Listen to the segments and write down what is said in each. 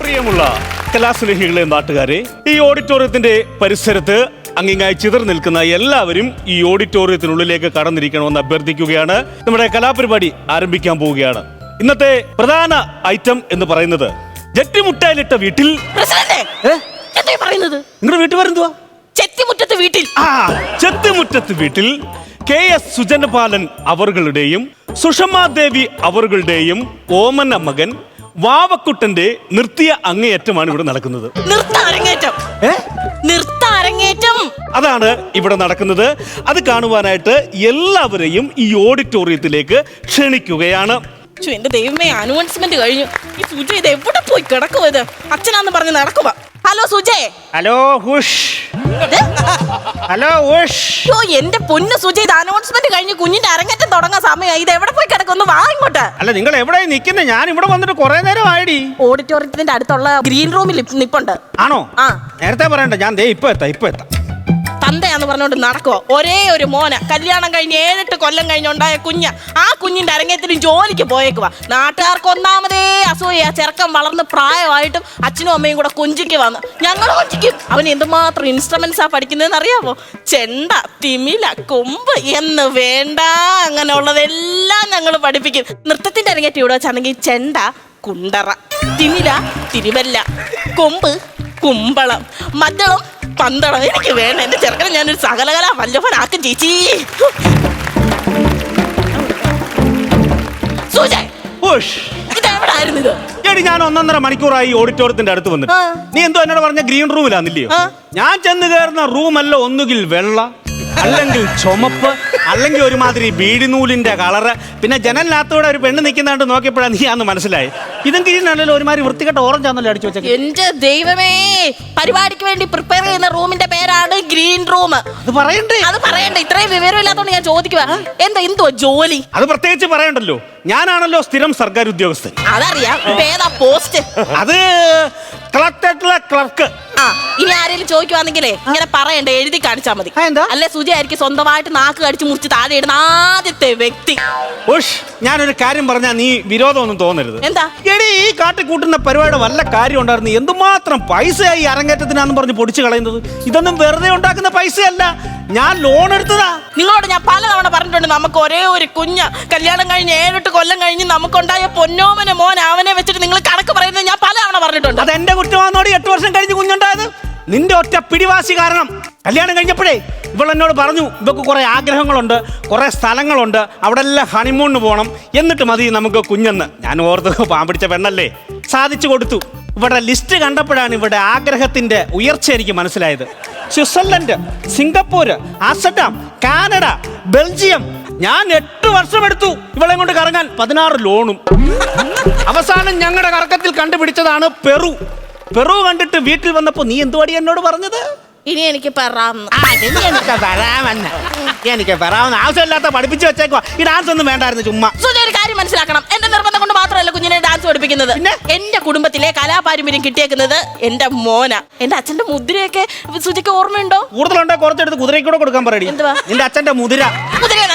പ്രിയമുള്ള കലാസ്നേഹികളെ നാട്ടുകാരെ ഈ ഓഡിറ്റോറിയത്തിന്റെ പരിസരത്ത് അങ്ങിങ്ങായി ചിതർ നിൽക്കുന്ന എല്ലാവരും ഈ ഓഡിറ്റോറിയത്തിനുള്ളിലേക്ക് കടന്നിരിക്കണമെന്ന് അഭ്യർത്ഥിക്കുകയാണ്. നമ്മുടെ കലാപരിപാടി ആരംഭിക്കാൻ പോവുകയാണ്. ഇന്നത്തെ പ്രധാന ഐറ്റം എന്ന് പറയുന്നത് ജെറ്റിമുട്ടായിലിട്ട വീട്ടിൽ വീട്ടിൽ വീട്ടിൽ. ആ ചെത്തിമുറ്റത്ത് വീട്ടിൽ കെ എസ് സുജനപാലൻ അവരുടെയും സുഷമാ ദേവി ഓമന മകൻ വാവക്കുട്ടന്റെ നിർത്തിയ അങ്ങേയറ്റമാണ് ഇവിടെ നടക്കുന്നത്. അതാണ് ഇവിടെ നടക്കുന്നത്. അത് കാണുവാനായിട്ട് എല്ലാവരെയും ഈ ഓഡിറ്റോറിയത്തിലേക്ക് ക്ഷണിക്കുകയാണ്. എന്റെ ദൈവമേ അനൗൺസ്മെന്റ് കഴിഞ്ഞു. ഈ സുജ ഇത് എവിടെ പോയി കിടക്കുവത് അച്ഛനാന്ന് പറഞ്ഞ് നടക്കുക ഹലോ സുജേ ഹലോ ഹുഷ് ഹലോ ഉഷ് ഓ എന്റെ പൊന്ന് സുജി ഇത് അനൗൺസ്മെന്റ് കഴിഞ്ഞ് കുഞ്ഞിന്റെ അരങ്ങേറ്റം തുടങ്ങാൻ സമയമായി. ഇത് എവിടെ പോയി കിടക്കുന്നു? വാ ഇങ്ങോട്ട്. അല്ല നിങ്ങൾ എവിടെ നിൽക്കുന്നത് ഞാൻ ഇവിടെ വന്നിട്ട് കുറെ നേരം ആയിടി ഓഡിറ്റോറിയത്തിന്റെ അടുത്തുള്ള ഗ്രീൻ റൂമിൽ നിപ്പുണ്ട്. ആണോ? ആ. നേരത്തെ പറയണ്ട ഞാൻ ദേ ഇപ്പൊ എത്താം ഇപ്പൊ എത്താം. തന്തയാന്ന് പറഞ്ഞുകൊണ്ട് നടക്കുവോ. ഒരേ ഒരു മോന കല്യാണം കഴിഞ്ഞ് ഏഴെട്ട് കൊല്ലം കഴിഞ്ഞുണ്ടായ കുഞ്ഞ ആ കുഞ്ഞിന്റെ അരങ്ങേത്തിനും ജോലിക്ക് പോയേക്കുവാ. നാട്ടുകാർക്ക് ഒന്നാമതേ അസൂയ. ചെറുക്കം വളർന്ന് പ്രായമായിട്ടും അച്ഛനും അമ്മയും കൂടെ കുഞ്ചിക്ക് വന്നു ഞങ്ങൾ കുഞ്ചിക്കും. അവൻ എന്തുമാത്രം ഇൻസ്ട്രുമെന്റ്സ് പഠിക്കുന്നതെന്ന് അറിയാമോ ചെണ്ട തിമില കൊമ്പ് എന്ന് വേണ്ട. അങ്ങനെയുള്ളതെല്ലാം ഞങ്ങൾ പഠിപ്പിക്കും. നൃത്തത്തിന്റെ അരങ്ങേറ്റം ഇവിടെ വെച്ചാണെങ്കിൽ ചെണ്ട കുണ്ടറ തിമില തിരുവല്ല കൊമ്പ് കുമ്പളം. മദ്ദളം പന്തളം എനിക്ക് വേണ്ട എന്റെ ചെറുക്കനെ ഞാനൊരു സകലകല വല്ലഭനാക്കും ചേച്ചി ഉഷ്. ഇതെവിടായിരുന്നു ഇത് എടി ഞാൻ ഒന്നൊന്നര മണിക്കൂറായി ഈ ഓഡിറ്റോറിയത്തിന്റെ അടുത്ത് വന്നിട്ട് ആ. നീ എന്തോ എന്നോട് പറഞ്ഞ ഗ്രീൻ റൂമിലാന്നില്ലയോ ആ. ഞാൻ ചെന്ന് കയറുന്ന റൂമല്ല ഒന്നുകിൽ വെള്ള അല്ലെങ്കിൽ ചുമപ്പ് അല്ലെങ്കിൽ ഒരുമാതിരി ബീഡിനൂലിന്റെ കളറ്. പിന്നെ ജനലിനകത്തൂടെ ഒരു പെണ്ണ് നിൽക്കുന്നതാണ്ട് നോക്കിയപ്പോഴാണ് നീ അന്ന് മനസ്സിലായി. ഇതും കീഴിലാണല്ലോ ഒരുമാതിരി വൃത്തികെട്ട ഓറഞ്ച് ആണല്ലോ അടിച്ചു വെച്ചത് എന്റെ ദൈവമേ പരിപാടിക്ക് വേണ്ടി പ്രിപ്പയർ ചെയ്യുന്ന റൂമിന്റെ പേരാണ് ഗ്രീൻ റൂം അത് പറയണ്ടേ? അത് പറയണ്ട ഇത്രയും വിവരമില്ലാത്തോണ്ട് ഞാൻ ചോദിക്കുക എന്താ എന്തോ ജോലി? അത് പ്രത്യേകിച്ച് പറയണ്ടല്ലോ. ഞാനാണല്ലോ സ്ഥിരം സർക്കാർ ഉദ്യോഗസ്ഥൻ അതറിയാം ഇപ്പൊ ഏതാ പോസ്റ്റ് അത് കളക്ടറേറ്റിലെ ക്ലർക്ക് ആ ഇനി ആരെങ്കിലും ചോദിക്കുവാണെങ്കിലേ ഇങ്ങനെ പറയണ്ട എഴുതി കാണിച്ചാ മതി. അതെന്താ? അല്ലെ സുജി ആയിരിക്കും സ്വന്തമായിട്ട് നാക്ക് കടിച്ച് മുറിച്ച് താഴെ ഇടുന്ന ആദ്യത്തെ വ്യക്തി. ഉഷ് ഞാനൊരു കാര്യം പറഞ്ഞാൽ നീ വിരോധമൊന്നും തോന്നരുത്. എന്താ? എടി ഈ കാട്ടിക്കൂട്ടുന്ന പരിപാടി വല്ല കാര്യം ഉണ്ടായിരുന്നു? എന്തുമാത്രം പൈസയായി അരങ്ങേറ്റത്തിനാന്ന് പറഞ്ഞ് പൊടിച്ചു കളയുന്നത്? ഇതൊന്നും വെറുതെ ഉണ്ടാക്കുന്ന പൈസയല്ല. ഞാൻ ലോൺ എടുത്തതാ. നിങ്ങളോട് ഞാൻ പലതവണ പറഞ്ഞിട്ടുണ്ട് നമുക്ക് ഒരേ ഒരു കുഞ്ഞ് കല്യാണം കഴിഞ്ഞ് ഏഴെട്ട് കൊല്ലം കഴിഞ്ഞ് നമുക്കുണ്ടായ പൊന്നോമന മോൻ അവനെ വെച്ചിട്ട് നിങ്ങൾ കണക്ക് പറയുന്നത് ഞാൻ പലതവണ പറഞ്ഞിട്ടുണ്ട്. അത് എന്റെ കുറ്റമാണോടി എട്ട് വർഷം കഴിഞ്ഞ് കുഞ്ഞുണ്ടായത്? നിന്റെ ഒറ്റ പിടിവാശി കാരണം. കല്യാണം കഴിഞ്ഞപ്പോഴേ ഇവൾ എന്നോട് പറഞ്ഞു ഇവക്ക് കുറെ ആഗ്രഹങ്ങളുണ്ട് കുറെ സ്ഥലങ്ങളുണ്ട് അവിടെ എല്ലാം ഹണിമൂണിന് പോകണം എന്നിട്ട് മതി നമുക്ക് കുഞ്ഞെന്ന്. ഞാൻ ഓർത്ത് പാമ്പിടിച്ച പെണ്ണല്ലേ? സാധിച്ചു കൊടുത്തു. ഇവിടെ ലിസ്റ്റ് കണ്ടപ്പോഴാണ് ഇവിടെ ആഗ്രഹത്തിന്റെ ഉയർച്ച എനിക്ക് മനസ്സിലായത്. Switzerland Singapore Amsterdam Canada Belgium. ഞാൻ എട്ട് വർഷം എടുത്തു ഇവളെ കൊണ്ട് കറങ്ങാൻ. പതിനാറ് ലോണും. അവസാനം ഞങ്ങളുടെ കറക്കത്തിൽ കണ്ടുപിടിച്ചതാണ് പെറു. പെറു കണ്ടിട്ട് വീട്ടിൽ വന്നപ്പോൾ നീ എന്തുവാടി എന്നോട് പറഞ്ഞത്? ഇനി എനിക്ക് പറയാമെന്ന് ആ, ഇനി എനിക്ക് പറയാമെന്ന് എനിക്ക് പറയാമെന്ന് ആവശ്യമില്ലാത്ത പഠിപ്പിച്ചു വെച്ചേക്കോ ഈ ഡാൻസ് ഒന്നും വേണ്ടായിരുന്നു ചുമ്മാ. സുജ ഒരു കാര്യം മനസ്സിലാക്കണം. എന്റെ നിർബന്ധം കൊണ്ട് മാത്രമല്ല കുഞ്ഞിനെ ഡാൻസ് പഠിപ്പിക്കുന്നത്? എന്റെ കുടുംബത്തിലെ കലാപാരമ്പര്യം കിട്ടിയേക്കുന്നത് എന്റെ മോന. എന്റെ അച്ഛന്റെ മുദ്രയൊക്കെ സുജിക്ക് ഓർമ്മയുണ്ടോ? കൂടുതലുണ്ടോ? കുറച്ചെടുത്ത് കുതിരയ്ക്ക് കൂടെ കൊടുക്കാൻ പറയടി. എന്തുവാ? നിന്റെ അച്ഛന്റെ മുതിര.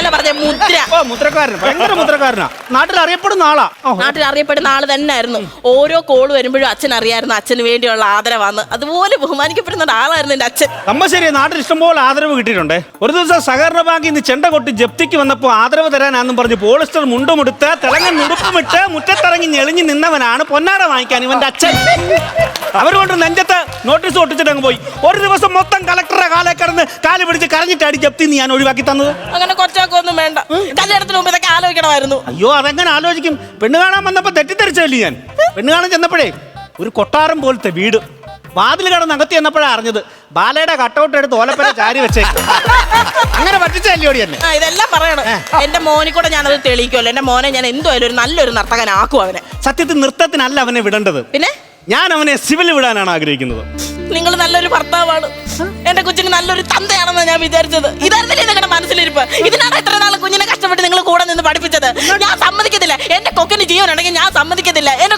പറഞ്ഞ മുദ്ര ഓ മുദ്രക്കാരൻ ഭയങ്കര മുദ്രക്കാരനാ നാട്ടിൽ അറിയപ്പെടുന്ന ആളാ. നാട്ടിൽ അറിയപ്പെടുന്ന ആൾ തന്നെ ആയിരുന്നു ഓരോ കോൾ വരുമ്പോഴും അച്ഛൻ അറിയായിരുന്നു അച്ഛന് വേണ്ടിയുള്ള ആദരവാന്ന്. അതുപോലെ ബഹുമാനിക്കപ്പെടുന്ന ഒരാളായിരുന്നു എന്റെ അച്ഛൻ നമ്മ ശരി നാട്ടിൽ ഇഷ്ടംപോലെ ആദരവ് കിട്ടിയിട്ടുണ്ട്. ഒരു ദിവസം സഹകരണ ബാങ്കിൽ നിന്ന് ചെണ്ട കൊട്ടി ജപ്തിക്ക് വന്നപ്പോൾ ആദരവ് തരാനാന്നും പറഞ്ഞ് പോളിസ്റ്റർ മുണ്ടുമെടുത്ത് തിളങ്ങൻ ഉടുപ്പുമിട്ട് മുറ്റത്തിറങ്ങി ഞെളിഞ്ഞു നിന്നവനാണ് പൊന്നാട വാങ്ങിക്കാൻ ഇവന്റെ അച്ഛൻ. അവരുകൊണ്ട് നെഞ്ചത്ത് നോട്ടീസ് ഒട്ടിച്ചിട്ട് അങ്ങ് പോയി. ഒരു ദിവസം മൊത്തം കളക്ടറെ കാലെ കിടന്ന് കാൽ പിടിച്ച് കരഞ്ഞിട്ടാടി ജപ്തി നീ ഞാൻ ഒഴിവാക്കി തന്നത്. അങ്ങനെ കൊച്ചാക്കൊന്നും വേണ്ട. കല്യാണത്തിന് മുമ്പ് ഇതൊക്കെ ആലോചിക്കണമായിരുന്നു. അയ്യോ അതെങ്ങനെ ആലോചിക്കും? പെണ്ണ് കാണാൻ വന്നപ്പോ തെറ്റിദ്ധരിച്ചല്ലേ ഞാൻ? പെണ്ണ് കാണാൻ ചെന്നപ്പോഴേ ഒരു കൊട്ടാരം പോലത്തെ വീട്. വാതിൽ കടന്ന് അകത്തി ചെന്നപ്പോഴാണ് അറിഞ്ഞത് ബാലയുടെ കട്ടൗട്ട് എടുത്ത് ഓലപ്പര ചാരി വെച്ചേ അങ്ങനെ പറ്റിച്ചല്ലോടി തന്നെ? ആ ഇതെല്ലാം പറയണം. എന്റെ മോനെ കൂടെ ഞാനത് തെളിയിക്കുമല്ലോ എന്റെ മോനെ ഞാൻ എന്തായാലും ഒരു നല്ലൊരു നർത്തകനാക്കും അവനെ. സത്യത്തിൽ നൃത്തത്തിനല്ല അവനെ വിടേണ്ടത്. പിന്നെ? ഞാൻ അവനെ സിവിൽ വിടാനാണ് ആഗ്രഹിക്കുന്നത്. നിങ്ങൾ നല്ലൊരു ഭർത്താവാണ്. എന്റെ കൊച്ചിന് നല്ലൊരു തന്തയാണെന്ന് ഞാൻ വിചാരിച്ചത്. ഇതായിരുന്നില്ല നിങ്ങളുടെ മനസ്സിലിരിപ്പ്? ഇതിനാണ് എത്ര നാൾ കുഞ്ഞിനെ കഷ്ടപ്പെട്ട് നിങ്ങൾ കൂടെ നിന്ന് പഠിപ്പിച്ചത്? ഞാൻ സമ്മതിക്കത്തില്ല. എന്റെ കൊക്കിന് ജീവനുണ്ടെങ്കിൽ ഞാൻ സമ്മതിക്കത്തില്ല. എന്റെ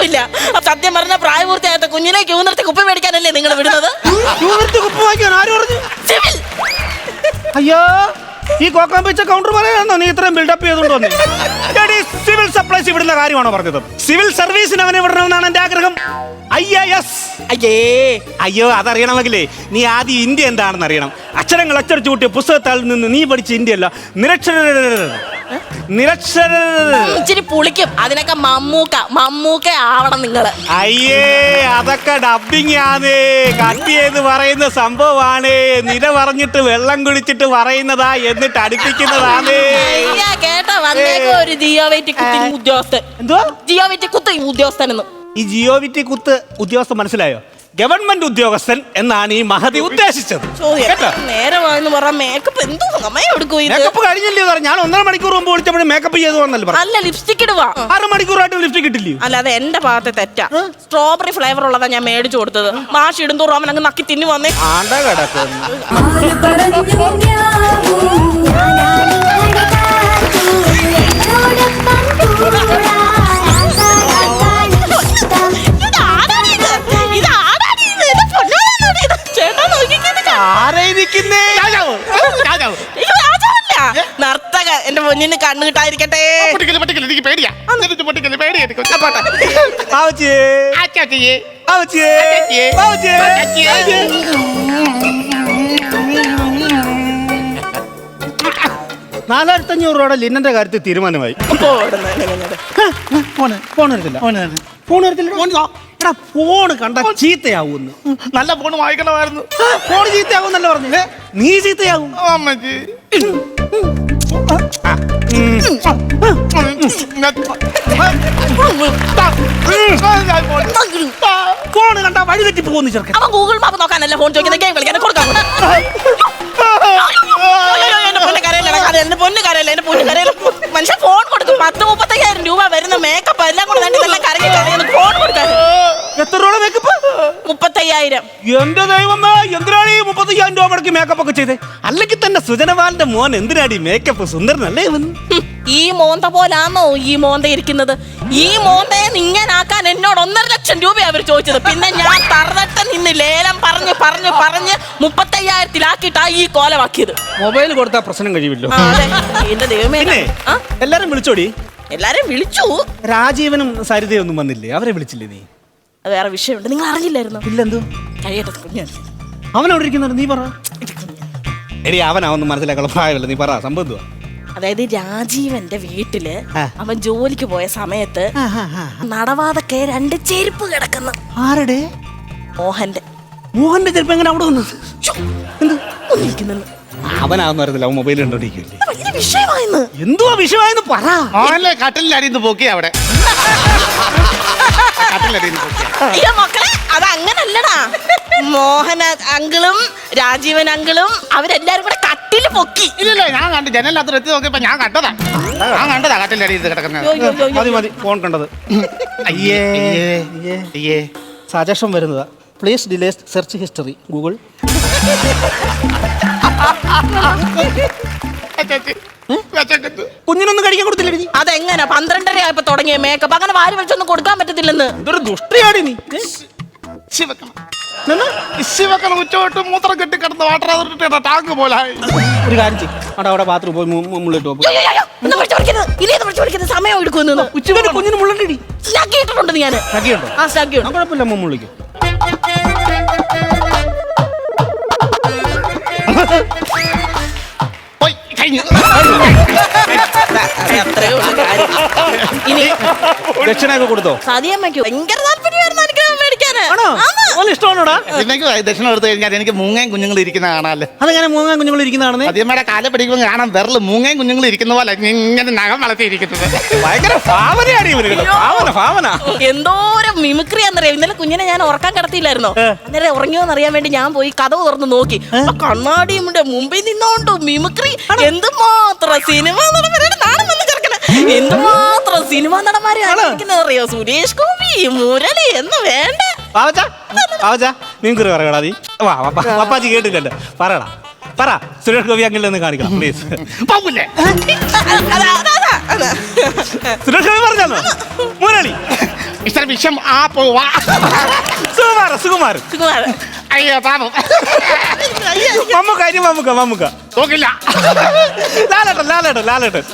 വിടത്തുമില്ല സത്യം പറഞ്ഞ പ്രായപൂർത്തിയായ കുഞ്ഞിനെ ക്യൂ നിർത്തി കുപ്പി മേടിക്കാനല്ലേ നിങ്ങൾ വിടുന്നത്? വാങ്ങിക്കാൻ ആര് പറഞ്ഞു? സിവിൽ. അയ്യോ ഈ കോക്കാമ്പിച്ച കൗണ്ടർ പറയാനോ നീ ഇത്രയും ബിൽഡപ്പ് ചെയ്തുകൊണ്ട് വന്നേ. എടീ, സിവിൽ സപ്ലൈസ് ഇവിടുന്ന കാര്യമാണോ പറഞ്ഞത്? സിവിൽ സർവീസിന് അവനെ വിടണമെന്നാണ് എന്റെ ആഗ്രഹം. ഐ എസ് അയ്യേ. അയ്യോ അതറിയണമെങ്കിലേ നീ ആദ്യം ഇന്ത്യ എന്താണെന്ന് അറിയണം. അക്ഷരങ്ങൾ അച്ചടിച്ചു കൂട്ടിയ പുസ്തകത്താൽ നിന്ന് നീ പഠിച്ച ഇന്ത്യ അല്ല നിരക്ഷര നിരക്ഷര ഇച്ചിരി പുളിക്കും. അതിനൊക്കെ മമ്മൂക്ക മമ്മൂക്ക ആവണം നിങ്ങൾ. അയ്യേ അതൊക്കെ ഡബിങ് ആണ് കട്ട് ചെയ്ത് പറയുന്ന സംഭവമാണ്. നില പറഞ്ഞിട്ട് വെള്ളം കുടിച്ചിട്ട് പറയുന്നതാ എന്നിട്ട് അടുപ്പിക്കുന്നതാണ് അയ്യാ കേട്ടോ വന്നേക്കോ ഒരു ജിയോ വെയിറ്റ് കുത്തി ഉദ്യോഗസ്ഥൻ. എന്തോ ജിയോവിറ്റി കുത്തി ഉദ്യോഗസ്ഥനെന്ന്. ഈ ജിയോവിറ്റി കുത്ത് ഉദ്യോഗസ്ഥൻ മനസ്സിലായോ? ഗവൺമെന്റ് ഉദ്യോഗസ്ഥൻ എന്നാണ് ഈ മഹതി ഉദ്ദേശിച്ചത്. മേക്കപ്പ് എന്തോ സമയം എടുക്കും ഇത്. മേക്കപ്പ് സാർ ഞാൻ ഒന്നര മണിക്കൂർ മുമ്പ് വിളിച്ചപ്പോഴും മേക്കപ്പ് ചെയ്തു വന്നല്ലോ പറഞ്ഞു അല്ല ലിപ്സ്റ്റിക് ഇടുവാ. അര മണിക്കൂറായിട്ട് ലിപ്സ്റ്റിക് എന്റെ ഭാഗത്തെ തെറ്റാ. സ്ട്രോബെറി ഫ്ലേവർ ഉള്ളതാ ഞാൻ മേടിച്ചു കൊടുത്തത്. മാഷ് ഇടുന്തോറും അവൻ അങ്ങ് നക്കി തിന്നു വന്നേ ആണ്ട കിടക്കുന്നു. നാലായിരത്തി അഞ്ഞൂറ് രൂപയുടെ ലിന്നന്റെ കാര്യത്തിൽ തീരുമാനമായി. ഫോൺ ഫോൺ എടുത്തില്ല. ഫോൺ എടുത്തില്ല. എടാ ഫോൺ കണ്ട ചീത്തയാവുന്നു. നല്ല ഫോൺ വാങ്ങിക്കണമായിരുന്നു. ഫോൺ ചീത്തയാവുന്നല്ല പറഞ്ഞേ? നീ ചീത്തയാവും. അമ്മച്ചി. ഫോൺ കണ്ട വഴി തെറ്റി പോകുന്നു ചെറുക്കൻ. അവൻ ഗൂഗിൾ മാപ്പ് നോക്കാനല്ല ഫോൺ ചോദിക്കുന്നത് ഗെയിം കളിക്കാൻ കൊടുക്കാം എന്റെ പൊന്ന് കരയില്ല? എന്റെ പൊന്ന് കരയില്ല? മനുഷ്യൻ ഫോൺ കൊടുക്കും പത്ത് മുപ്പത്തയ്യായിരം രൂപ വരുന്ന മേക്കപ്പ് എല്ലാം കൂടെ തന്നെ ഇതെല്ലാം കറങ്ങി കളയുന്നു ഫോൺ കൊടുക്കാൻ എത്ര രൂപ മേക്കപ്പ് മുപ്പത്തയ്യായിരം എന്റെ ദൈവമേ എന്തിനാണ് ഈ മുപ്പത്തയ്യായിരം രൂപ മുടക്കി മേക്കപ്പ് ഒക്കെ ചെയ്തേ? അല്ലെങ്കിൽ തന്നെ സുജനവാലിന്റെ മോൻ എന്തിനാണ് ഈ മേക്കപ്പ് സുന്ദരനല്ലേ ഇവൻ? ഈ മോന്ത പോലാന്നോ ഈ മോന്ത ഇരിക്കുന്നത്? ഈ മോന്തയെ നിങ്ങനാക്കാൻ എന്നോട് ഒന്നര ലക്ഷം രൂപ അവർ ചോദിച്ചത്. പിന്നെ ഞാൻ തറന്നിട്ട് നിന്ന് ലേലം പറഞ്ഞ് പറഞ്ഞ് പറഞ്ഞ് മുപ്പത്തയ്യായിരത്തിലാക്കിയിട്ടാ ഈ കോലമാക്കിയത്. മൊബൈൽ കൊടുത്താൽ പ്രശ്നം കഴിയുമല്ലോ. എന്റെ ദൈവമേ പിന്നെ ആ, എല്ലാരും വിളിച്ചോടി? എല്ലാരും വിളിച്ചു. രാജീവനും സരിതയൊന്നും വന്നില്ലേ? അവരെ വിളിച്ചില്ലേ നീ? അത് വേറെ വിഷയമുണ്ട്. നിങ്ങൾ അറിഞ്ഞില്ലായിരുന്നു ഇല്ലെന്തോ കഴിയട്ടെ കുഞ്ഞാണ് അവൻ അവിടെ ഇരിക്കുന്നുണ്ട്? നീ പറ. എടി അവനാവൊന്നും മനസ്സിലാക്കാനുള്ള പ്രായമല്ല? നീ പറ സംഭവം എന്തുവാ? അതായത് രാജീവന്റെ വീട്ടിൽ അവൻ ജോലിക്ക് പോയ സമയത്ത് നടവാതൊക്കെ രണ്ട് ചെരുപ്പ് കിടക്കുന്നു. ആരുടെ? മോഹന്റെ. മോഹന്റെ ചെരുപ്പ് എങ്ങനെ അവിടെ വന്നത്? അറിയത്തില്ല അവൻ മൊബൈൽ എന്തുവാ വിഷയമായെന്ന് പറ. മോഹൻലെ പോക്കി അവിടെ. കട്ടിലടിന്ന് പൊക്കി അയ്യോ മക്കളെ അത് അങ്ങനല്ലടാ മോഹൻ അങ്കിളും രാജീവൻ അങ്കിളും അവരെല്ലാരും കൂടെ കട്ടിൽ പൊക്കി. ഇല്ലല്ലോ ഞാൻ കണ്ടു. ജനലത്ര എത്തി നോക്കിയപ്പോ ഞാൻ കണ്ടതാ. ഞാൻ കണ്ടതാ കിടക്കുന്നത്. യ്യോ, യ്യോ, യ്യോ. മതി മതി. ഫോൺ കണ്ടത്. അയ്യേ അയ്യേ സജഷൻ വരുന്നതാ. Please delete search history Google. കുഞ്ഞിനൊന്നും കഴിക്കാൻ കൊടുത്തില്ല നീ അതെങ്ങനെ പന്ത്രണ്ടര ആയപ്പോ തുടങ്ങിയ മേക്കപ്പ് അങ്ങനെ വാരി വലിച്ചൊന്നും കൊടുക്കാൻ പറ്റത്തില്ലെന്ന്. ഇതൊരു ദുഷ്ടയാടി നീ? ഉച്ചോട്ട് മൂത്രം കെട്ടി കിടന്ന് വാട്ടർ ടാങ്ക് പോലായി ഒരു കാര്യം ചെയ്യും. അവിടെ അവിടെ ബാത്റൂം പോയി മുള്ളിട്ട്. സമയം ഉച്ചവരെ കുഞ്ഞിന് ഞാൻ ആ കുഴപ്പമില്ല മുള്ളിക്കും. അത്രേ ഉള്ളൂ കാര്യം. ഇനി ദക്ഷിണയൊക്കെ കൊടുത്തോ? സതിയമ്മയ്ക്ക് ഭയങ്കര താല്പര്യമായിരുന്നു അനുഗ്രഹം മേടിക്കാന്. ആണോ? ആന്ന്. നല്ല ഇഷ്ടമാണോടാ? എനിക്ക് ദക്ഷിണ എടുത്തു കഴിഞ്ഞാൽ എനിക്ക് മൂങ്ങയും കുഞ്ഞുങ്ങൾ ഇരിക്കുന്ന കാണാല്ലേ? അതെങ്ങനെ മൂങ്ങാൻ കുഞ്ഞുങ്ങൾ ഇരിക്കുന്നതാണെന്ന്? അതിയമ്മയുടെ കാല പിടിക്കുമ്പോൾ കാണാൻ വിരൽ മൂങ്ങയും കുഞ്ഞുങ്ങൾ ഇരിക്കുന്ന പോലെ ഇങ്ങനെ നഖം വളർത്തിയിരിക്കുന്നത്. ഭയങ്കര ഭാവനയാണ് ഇവർ കേട്ടോ. ഭാവന ഭാവന. എന്തോരം മിമിക്രി എന്നറിയാം ഇന്നലെ കുഞ്ഞിനെ ഞാൻ ഉറക്കാൻ കിടത്തിയില്ലായിരുന്നോ? അന്നേരം ഉറങ്ങിയോന്ന് അറിയാൻ വേണ്ടി ഞാൻ പോയി കഥ തുറന്ന് നോക്കി. കണ്ണാടിയുടെ മുമ്പിൽ നിന്നോണ്ട് മിമിക്രി. എന്തുമാത്രം സിനിമ കിടക്കണ എന്തുമാത്രം സിനിമ നടന്മാരെ അറിയോ സുരേഷ് ഗോപി മുരളി എന്ന് വേണ്ട. പാവച്ച പാവച്ച നിങ്ങൾക്ക് പറയടാ നീ. വാ പപ്പ- പപ്പാജി കേട്ടില്ലല്ലോ പറയടാ പറ സുരേഷ് ഗോപി അങ്ങനെ ഒന്ന് കാണിക്കണം പ്ലീസ് അതാ. സുരേഷ് ഗോപി പറഞ്ഞല്ലോ? മുരളി. മിസ്റ്റർ വിഷം ആ പോവാ സുകുമാരൻ സുകുമാരൻ സുകുമാരൻ അയ്യോ പാപം മമ്മൂക്ക അരി മമ്മൂക്ക മമ്മൂക്ക. നോക്കില്ല. ലാലേട്ടൻ ലാലേട്ടൻ ലാലേട്ടൻ.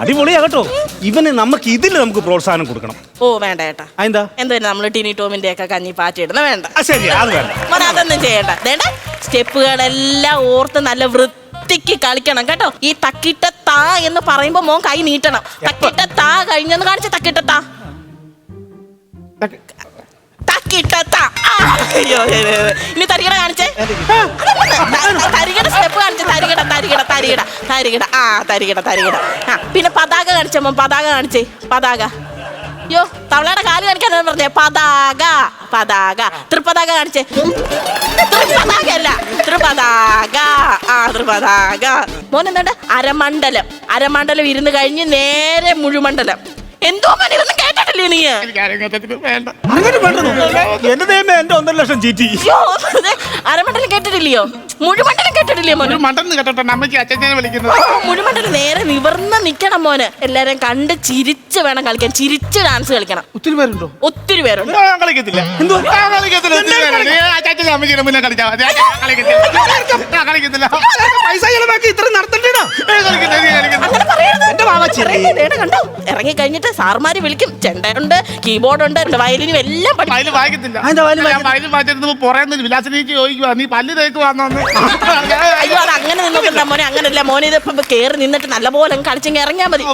അടിപൊളിയാ കേട്ടോ ഇവന് നമുക്ക് ഇതിൽ നമുക്ക് പ്രോത്സാഹനം കൊടുക്കണം. ഓ വേണ്ട ഏട്ടാ. അതെന്താ? എന്തായാലും നമ്മൾ ടിനി ടോമിന്റെ ഒക്കെ കഞ്ഞി പാറ്റിയിടുന്ന വേണ്ട. ശരി അത് വേണ്ട. മോനെ അതൊന്നും ചെയ്യണ്ട. വേണ്ട സ്റ്റെപ്പുകളെല്ലാം ഓർത്ത് നല്ല വൃത്തിക്ക് കളിക്കണം കേട്ടോ. ഈ തക്കിട്ട താ എന്ന് പറയുമ്പോ മോൻ കൈ നീട്ടണം. തക്കിട്ട താ കഴിഞ്ഞെന്ന് കാണിച്ച തക്കിട്ട താ. ഇനി തരികട കാണിച്ചേ. തരികട സ്റ്റെപ്പ് കാണിച്ചേ. തരികട തരികട തരികട തരികട. ആ തരികട തരികട. ആ പിന്നെ പതാക കാണിച്ചമ്മ പതാക കാണിച്ചേ. പതാക. യോ തവളയുടെ കാൽ കാണിക്കാൻ പറഞ്ഞേ. പതാക പതാക. തൃപ്പതാക കാണിച്ചേ. തൃപ്പതാക. അല്ല തൃപതാക ആ തൃപതാക മോൻ എന്താണ്ട് അരമണ്ഡലം. അരമണ്ഡലം ഇരുന്ന് കഴിഞ്ഞ് നേരെ മുഴുമണ്ഡലം. എന്തോ മോനെ ഇതൊന്നും കേട്ടിട്ടില്ലേ നീ? എന്റെ ദൈവമേ എന്റെ ഒന്നര ലക്ഷം ചീറ്റി. അയ്യോ ഇത് അരമണ്ഡലം കേട്ടിട്ടില്ലയോ? മുഴുമണ്ഡലം കേട്ടിട്ടില്ലേ മോനെ? ഒരു മണ്ടെന്ന് കേട്ടോണ്ട് അമ്മയ്ക്ക് അച്ഛനെ വിളിക്കുന്നത്. ഓ, മുഴുമണ്ഡലം നേരെ നിവർന്ന് നിക്കണം മോനെ. എല്ലാരും കണ്ട് ചിരിച്ച് വേണം കളിക്കാൻ. ചിരിച്ച് ഡാൻസ് കളിക്കണം. ഒത്തിരി പേരുണ്ടോ? ഒത്തിരി പേരുണ്ട്. ഞാൻ കളിക്കത്തില്ല? ഞാൻ കളിക്കത്തില്ല. ഒത്തിരി പേരുണ്ട്. നീ അച്ഛന്റെ അമ്മയ്ക്ക് മുന്നേ കളിച്ചാ മതി. ഞാൻ കളിക്കത്തില്ല. ഞാൻ കളിക്കത്തില്ല. പൈസ ചെലവാക്കി ഇത്ര നടത്തണ്ടേടാ? ഞാൻ കളിക്കത്തില്ല നീ കളിക്കത്തില്ല. അങ്ങനെ പറയരുത്. എന്റെ വാവാച്ചി. പറയരുത്. ദേടാ കണ്ടോ? ഇറങ്ങി കഴിഞ്ഞിട്ട് സാറുമാര് വിളിക്കും. ചെണ്ടയുണ്ട് കീബോർഡ് ഉണ്ട് വയലിനും എല്ലാം വായിക്കത്തില്ല. അതെന്താ ഞാൻ വയൽ വായിച്ചിരുന്നപ്പോ പുറയുന്ന വിലാസിനേക്ക് ചോദിക്കുവാ നീ പല്ല് അയ്യോ അത് അങ്ങനെ നിന്നോട്ടില്ല മോനെ അങ്ങനല്ല. മോനെ ഇത് ഇപ്പൊ കേറി നിന്നിട്ട് നല്ലപോലെ അങ്ങ് കളിച്ചെങ്കിൽ ഇറങ്ങിയാ മതി.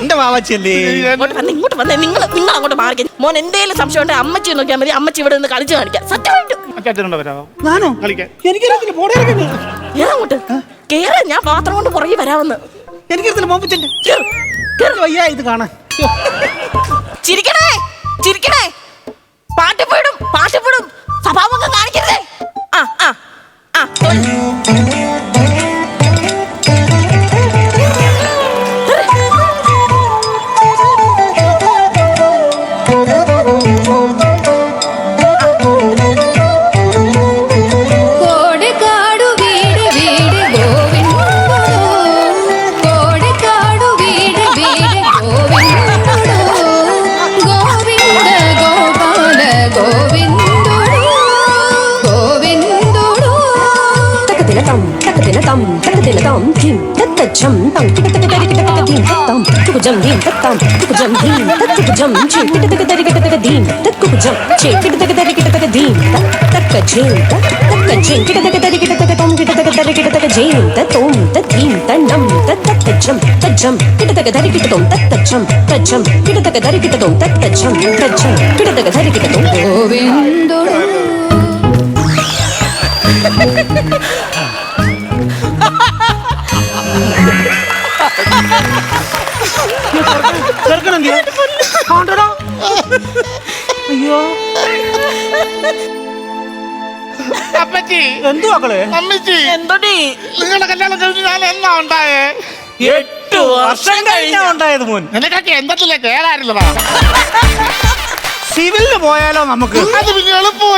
എന്റെ വാവാച്ചിയല്ലേ ഇങ്ങോട്ട് വന്ന് ഇങ്ങോട്ട് വന്നേ. നിങ്ങൾ നിങ്ങൾ അങ്ങോട്ട് മാറി മോൻ എന്തെങ്കിലും സംശയം ഉണ്ടെങ്കിൽ അമ്മച്ചി നോക്കിയാൽ മതി. അമ്മച്ചി ഇവിടെ നിന്ന് കളിച്ചു കാണിക്കാം. സത്യമായിട്ടും അച്ഛനുണ്ടോ വരാമോ ഞാനോ? കളിക്കാൻ. എനിക്കറിയത്തില്ല പോടേ ഞാൻ അങ്ങോട്ട് കേറ് ഞാൻ പാത്രം കൊണ്ട് പുറകെ വരാമെന്ന്. എനിക്കറിയത്തില്ല മോപ്പിച്ചന്റെ കേറ്, കേറ്. വയ്യ ഇത് കാണാൻ ചിരിക്കണേ ചിരിക്കണേ പാട്ട് പോയിടും പാട്ട് జం దీం తక్కాం తుకు జం దీం తక్కుకు జం చేకిట తగ దరిగట తగ దీం తక్కుకు జం చేకిట తగ దరిగిట తగ దీం తక్క జేం తక్క జేం కిట తగ దరిగిట తగ తొం కిట తగ దరిగిట తగ జేం త తోం త దీం త నం త తక్క జం త జం కిట తగ దరిగిట తొం తక్క జం త జం కిట తగ దరిగిట తొం తక్క జం త జం కిట తగ దరిగిట తొం గోవిందుడు അയ്യോ. അപ്പച്ചി. എന്തു മക്കളെ? അമ്മച്ചി. എന്തോടി? നിങ്ങളുടെ കല്യാണം കഴിഞ്ഞ് ഞാൻ എന്നാ ഉണ്ടായേ? എട്ട് വർഷം കഴിഞ്ഞാ ഉണ്ടായത് മോൻ. നിനക്കൊക്കെ സിവിലിന് പോയാലോ നമുക്ക്? അത് പിന്നെ എളുപ്പം